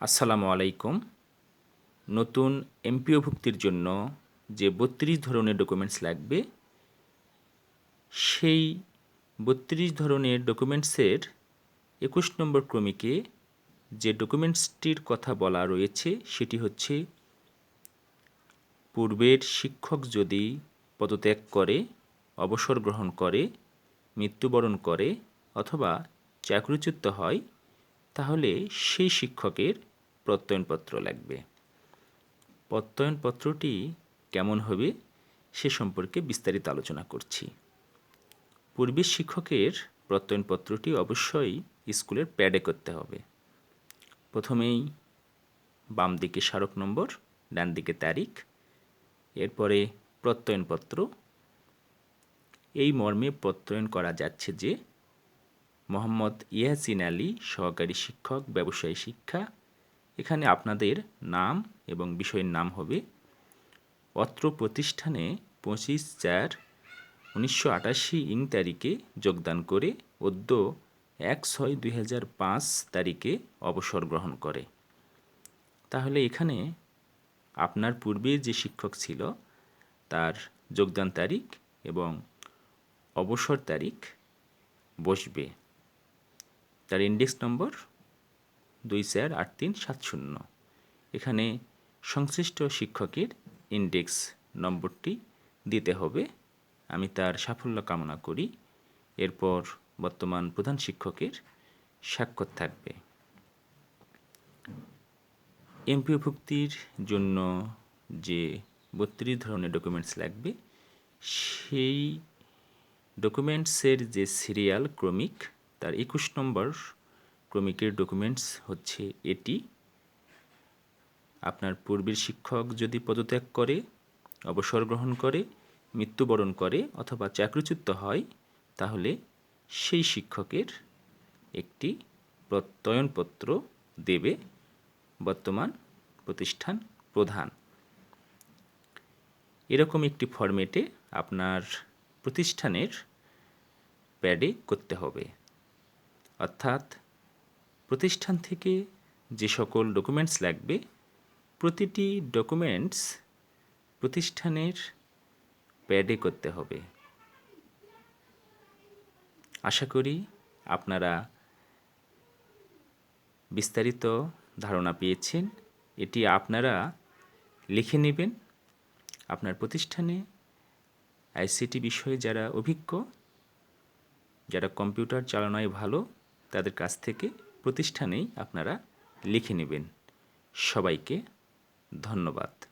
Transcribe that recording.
আসসালামু আলাইকুম। নতুন এমপিও ভুক্তির জন্য যে বত্রিশ ধরনের ডকুমেন্টস লাগবে, সেই বত্রিশ ধরনের ডকুমেন্টসের একুশ নম্বর ক্রমিকে যে ডকুমেন্টসটির কথা বলা রয়েছে, সেটি হচ্ছে পূর্বের শিক্ষক যদি পদত্যাগ করে, অবসর গ্রহণ করে, মৃত্যুবরণ করে অথবা চাকরিচ্যুত হয়, তাহলে সেই শিক্ষকের প্রত্যয়নপত্র লাগবে। প্রত্যয়নপত্রটি কেমন হবে সে সম্পর্কে বিস্তারিত আলোচনা করছি। পূর্বের শিক্ষকের প্রত্যয়নপত্রটি অবশ্যই স্কুলের প্যাডে করতে হবে। প্রথমেই বাম দিকে স্মারক নম্বর, ডান দিকে তারিখ, এরপরে প্রত্যয়নপত্র। এই মর্মে প্রত্যয়ন করা যাচ্ছে যে, মোহাম্মদ ইয়াসিন আলী সহকারী শিক্ষক, ব্যবসায়ী শিক্ষা এখানে আপনাদের নাম এবং বিষয়ের নাম হবে অত্র প্রতিষ্ঠানে পঁচিশ চার উনিশশো আটাশি ইং তারিখে যোগদান করে অদ্য এক ছয় দুই হাজার পাঁচ তারিখে অবসর গ্রহণ করে। তাহলে এখানে আপনার পূর্বে যে শিক্ষক ছিল, তার যোগদান তারিখ এবং অবসর তারিখ বসবে। তার ইন্ডেক্স নম্বর দুই চার আট তিন সাত শূন্য। এখানে সংশ্লিষ্ট শিক্ষকের ইন্ডেক্স নম্বরটি দিতে হবে। আমি তার সাফল্য কামনা করি। এরপর বর্তমান প্রধান শিক্ষকের স্বাক্ষর থাকবে। এমপিও ভুক্তির জন্য যে বত্রিশ ধরনের ডকুমেন্টস লাগবে, সেই ডকুমেন্টসের যে সিরিয়াল ক্রমিক, তার একুশ নম্বর ক্রমিকের ডকুমেন্টস হচ্ছে এটি। আপনার পূর্বের শিক্ষক যদি পদত্যাগ করে, অবসর গ্রহণ করে, মৃত্যুবরণ করে অথবা চাকরিচ্যুত হয়, তাহলে সেই শিক্ষকের একটি প্রত্যয়নপত্র দেবে বর্তমান প্রতিষ্ঠান প্রধান। এরকম একটি ফরম্যাটে আপনার প্রতিষ্ঠানের প্যাডে করতে হবে। অর্থাৎ প্রতিষ্ঠান থেকে যে সকল ডকুমেন্টস লাগবে, প্রতিটি ডকুমেন্টস প্রতিষ্ঠানের প্যাডে করতে হবে। আশা করি আপনারা বিস্তারিত ধারণা পেয়েছেন। এটি আপনারা লিখে নেবেন। আপনার প্রতিষ্ঠানে আইসিটি বিষয়ে যারা অভিজ্ঞ, যারা কম্পিউটার চালানোয় ভালো, তাদের কাছ থেকে প্রতিষ্ঠানেই আপনারা লিখে নেবেন। সবাইকে ধন্যবাদ।